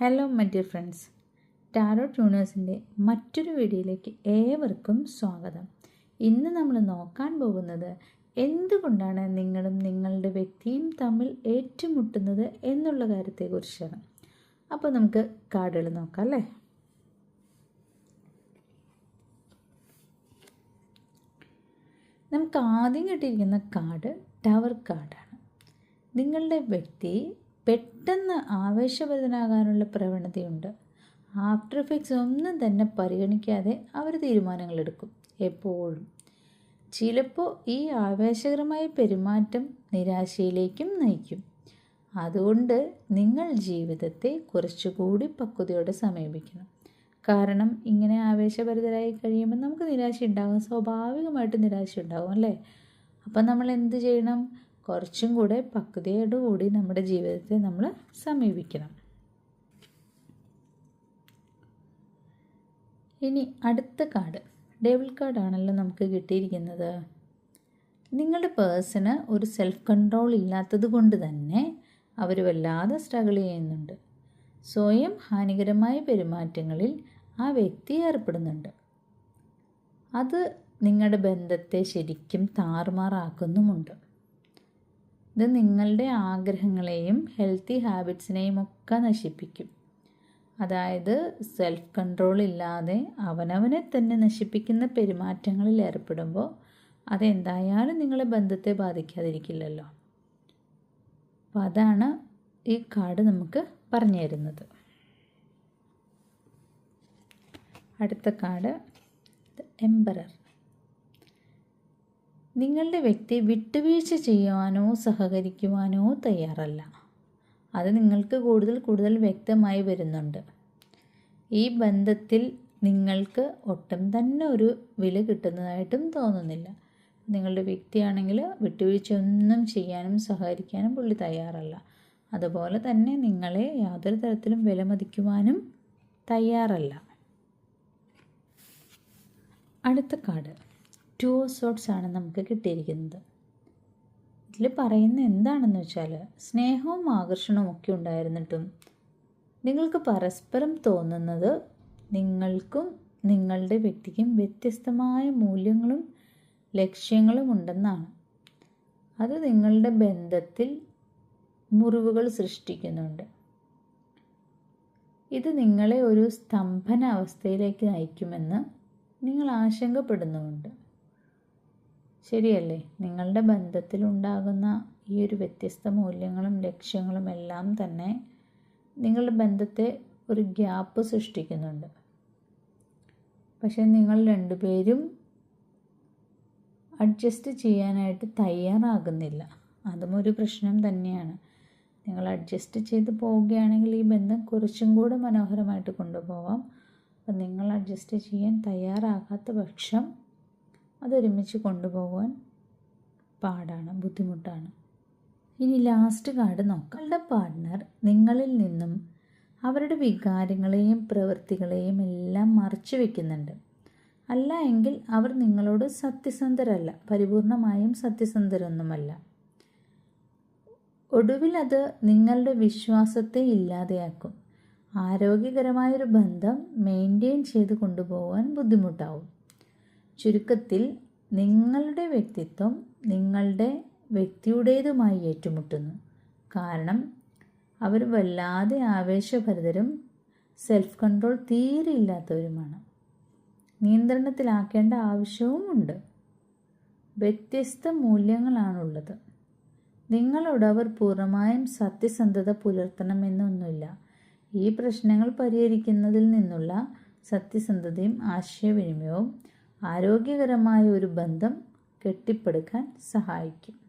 Hello my dear friends tarot ട്യൂണേഴ്സിന്റെ മറ്റൊരു വീഡിയോയിലേക്ക് ഏവർക്കും സ്വാഗതം. ഇന്ന് നമ്മൾ നോക്കാൻ പോകുന്നത് എന്തുകൊണ്ടാണ് നിങ്ങളും നിങ്ങളുടെ വ്യക്തിയും തമ്മിൽ ഏറ്റുമുട്ടുന്നത് എന്നുള്ള കാര്യത്തെക്കുറിച്ചാണ്. അപ്പോൾ നമുക്ക് കാർഡുകൾ നോക്കാം അല്ലേ? നമുക്ക് ആദ്യം കിട്ടിയിരിക്കുന്ന കാർഡ് ടവർ കാർഡാണ്. നിങ്ങളുടെ വ്യക്തി പെട്ടെന്ന് ആവേശഭരിതനാകാനുള്ള പ്രവണതയുണ്ട്. ആഫ്റ്റർ എഫക്ട്സ് ഒന്നും തന്നെ പരിഗണിക്കാതെ അവർ തീരുമാനങ്ങളെടുക്കും എപ്പോഴും. ചിലപ്പോൾ ഈ ആവേശകരമായ പെരുമാറ്റം നിരാശയിലേക്കും നയിക്കും. അതുകൊണ്ട് നിങ്ങൾ ജീവിതത്തെ കുറച്ചുകൂടി പക്വതയോടെ സമീപിക്കണം. കാരണം ഇങ്ങനെ ആവേശഭരിതരായി കഴിയുമ്പോൾ നമുക്ക് നിരാശ ഉണ്ടാകും സ്വാഭാവികമായിട്ട് നിരാശ ഉണ്ടാകും അല്ലേ? അപ്പം നമ്മൾ എന്ത് ചെയ്യണം? കുറച്ചും കൂടെ പക്വതയോടുകൂടി നമ്മുടെ ജീവിതത്തെ നമ്മൾ സമീപിക്കണം. ഇനി അടുത്ത കാർഡ്. ഡേബിൾ കാർഡാണല്ലോ നമുക്ക് കിട്ടിയിരിക്കുന്നത്. നിങ്ങളുടെ പേഴ്സണ് ഒരു സെൽഫ് കൺട്രോൾ ഇല്ലാത്തത് കൊണ്ട് തന്നെ അവർ വല്ലാതെ സ്ട്രഗിൾ ചെയ്യുന്നുണ്ട്. സ്വയം ഹാനികരമായ പെരുമാറ്റങ്ങളിൽ ആ വ്യക്തി ഏർപ്പെടുന്നുണ്ട്. അത് നിങ്ങളുടെ ബന്ധത്തെ ശരിക്കും താറുമാറാക്കുന്നുമുണ്ട്. ഇത് നിങ്ങളുടെ ആഗ്രഹങ്ങളെയും ഹെൽത്തി ഹാബിറ്റ്സിനെയും ഒക്കെ നശിപ്പിക്കും. അതായത് സെൽഫ് കൺട്രോൾ ഇല്ലാതെ അവനവനെ തന്നെ നശിപ്പിക്കുന്ന പെരുമാറ്റങ്ങളിൽ ഏർപ്പെടുമ്പോൾ അതെന്തായാലും നിങ്ങളെ ബന്ധത്തെ ബാധിക്കാതിരിക്കില്ലല്ലോ. അപ്പോൾ അതാണ് ഈ കാർഡ് നമുക്ക് പറഞ്ഞു തരുന്നത്. അടുത്ത കാർഡ് എംബറർ നിങ്ങളുടെ വ്യക്തി വിട്ടുവീഴ്ച ചെയ്യുവാനോ സഹകരിക്കുവാനോ തയ്യാറല്ല. അത് നിങ്ങൾക്ക് കൂടുതൽ കൂടുതൽ വ്യക്തമായി വരുന്നുണ്ട്. ഈ ബന്ധത്തിൽ നിങ്ങൾക്ക് ഒട്ടും തന്നെ ഒരു വില കിട്ടുന്നതായിട്ടും തോന്നുന്നില്ല. നിങ്ങളുടെ വ്യക്തിയാണെങ്കിൽ വിട്ടുവീഴ്ച ഒന്നും ചെയ്യാനും സഹകരിക്കാനും പുള്ളി തയ്യാറല്ല. അതുപോലെ തന്നെ നിങ്ങളെ യാതൊരു തരത്തിലും വിലമതിക്കുവാനും തയ്യാറല്ല. അടുത്ത കാർഡ്. ടു സോട്ട്സ് ആണ് നമുക്ക് കിട്ടിയിരിക്കുന്നത്. ഇതിൽ പറയുന്ന എന്താണെന്ന് വെച്ചാൽ സ്നേഹവും ആകർഷണവും ഒക്കെ ഉണ്ടായിരുന്നിട്ടും നിങ്ങൾക്ക് പരസ്പരം തോന്നുന്നത് നിങ്ങൾക്കും നിങ്ങളുടെ വ്യക്തിക്കും വ്യത്യസ്തമായ മൂല്യങ്ങളും ലക്ഷ്യങ്ങളും ഉണ്ടെന്നാണ്. അത് നിങ്ങളുടെ ബന്ധത്തിൽ മുറിവുകൾ സൃഷ്ടിക്കുന്നുണ്ട്. ഇത് നിങ്ങളെ ഒരു സ്തംഭന അവസ്ഥയിലേക്ക് നയിക്കുമെന്ന് നിങ്ങൾ ആശങ്കപ്പെടുന്നുമുണ്ട്. ശരിയല്ലേ? നിങ്ങളുടെ ബന്ധത്തിലുണ്ടാകുന്ന ഈ ഒരു വ്യത്യസ്ത മൂല്യങ്ങളും ലക്ഷ്യങ്ങളും എല്ലാം തന്നെ നിങ്ങളുടെ ബന്ധത്തെ ഒരു ഗ്യാപ്പ് സൃഷ്ടിക്കുന്നുണ്ട്. പക്ഷേ നിങ്ങൾ രണ്ടുപേരും അഡ്ജസ്റ്റ് ചെയ്യാനായിട്ട് തയ്യാറാകുന്നില്ല. അതും ഒരു പ്രശ്നം തന്നെയാണ്. നിങ്ങൾ അഡ്ജസ്റ്റ് ചെയ്ത് പോവുകയാണെങ്കിൽ ഈ ബന്ധം കുറച്ചും കൂടെ മനോഹരമായിട്ട് കൊണ്ടുപോകാം അപ്പം നിങ്ങൾ അഡ്ജസ്റ്റ് ചെയ്യാൻ തയ്യാറാകാത്ത പക്ഷം അതൊരുമിച്ച് കൊണ്ടുപോകാൻ പാടാണ് ബുദ്ധിമുട്ടാണ്. ഇനി ലാസ്റ്റ് കാർഡ് നോക്കാം. നിങ്ങളുടെ പാർട്ട്ണർ നിങ്ങളിൽ നിന്നും അവരുടെ വികാരങ്ങളെയും പ്രവൃത്തികളെയും എല്ലാം മറച്ചു വെക്കുന്നുണ്ട്. അല്ല എങ്കിൽ അവർ നിങ്ങളോട് സത്യസന്ധരല്ല പരിപൂർണമായും സത്യസന്ധരൊന്നുമല്ല. ഒടുവിൽ അത് നിങ്ങളുടെ വിശ്വാസത്തെ ഇല്ലാതെയാക്കും. ആരോഗ്യകരമായൊരു ബന്ധം മെയിന്റെയിൻ ചെയ്ത് കൊണ്ടുപോകാൻ ബുദ്ധിമുട്ടാവും. ചുരുക്കത്തിൽ നിങ്ങളുടെ വ്യക്തിത്വം നിങ്ങളുടെ വ്യക്തിയുടേതുമായി ഏറ്റുമുട്ടുന്നു. കാരണം അവർ വല്ലാതെ ആവേശഭരിതരും സെൽഫ് കൺട്രോൾ തീരെ ഇല്ലാത്തവരുമാണ് നിയന്ത്രണത്തിലാക്കേണ്ട ആവശ്യവുമുണ്ട്. വ്യത്യസ്ത മൂല്യങ്ങളാണുള്ളത്. നിങ്ങളോട് അവർ പൂർണമായും സത്യസന്ധത പുലർത്തണമെന്നൊന്നുമില്ല. ഈ പ്രശ്നങ്ങൾ പരിഹരിക്കുന്നതിൽ നിന്നുള്ള സത്യസന്ധതയും ആശയവിനിമയവും ആരോഗ്യകരമായ ഒരു ബന്ധം കെട്ടിപ്പടുക്കാൻ സഹായിക്കും.